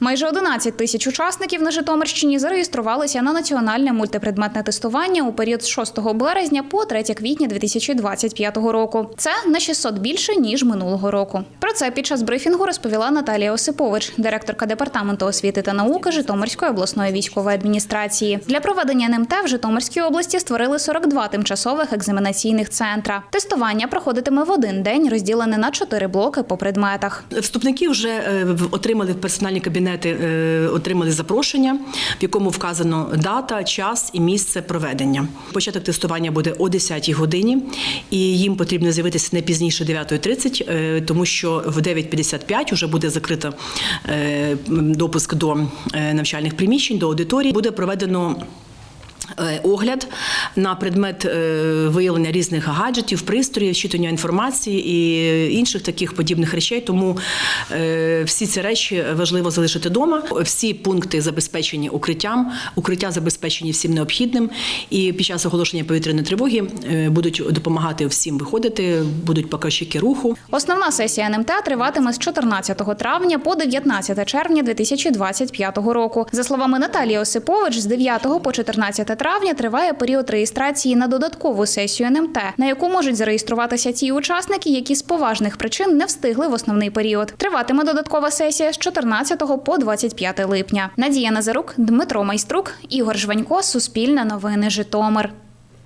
Майже 11 тисяч учасників на Житомирщині зареєструвалися на національне мультипредметне тестування у період з 6 березня по 3 квітня 2025 року. Це на 600 більше ніж минулого року. Про це під час брифінгу розповіла Наталія Осипович, директорка департаменту освіти та науки Житомирської обласної військової адміністрації. Для проведення НМТ в Житомирській області створили 42 тимчасових екзаменаційних центра. Тестування проходитиме в один день, розділене на чотири блоки по предметах. Вступники вже е, отримали в персональні кабінети, е, отримали запрошення, в якому вказано дата, час і місце проведення. Початок тестування буде о 10-й годині, і їм потрібно з'явитися не пізніше 9.30, е, тому що в 9.55 вже буде закрито е, допуск до навчальних приміщень, до аудиторії. Буде проведено огляд на предмет е, виявлення різних гаджетів, пристроїв, щитання інформації і інших таких подібних речей. Тому е, всі ці речі важливо залишити вдома. Всі пункти забезпечені укриттям, укриття забезпечені всім необхідним. І під час оголошення повітряної тривоги е, будуть допомагати всім виходити, будуть показчики руху. Основна сесія НМТ триватиме з 14 травня по 19 червня 2025 року. За словами Наталії Осипович, з 9 по 14 травня триває період реєстрації на додаткову сесію НМТ, на яку можуть зареєструватися ті учасники, які з поважних причин не встигли в основний період. Триватиме додаткова сесія з 14 по 25 липня. Надія Назарук, Дмитро Майструк, Ігор Жванько, Суспільне новини, Житомир.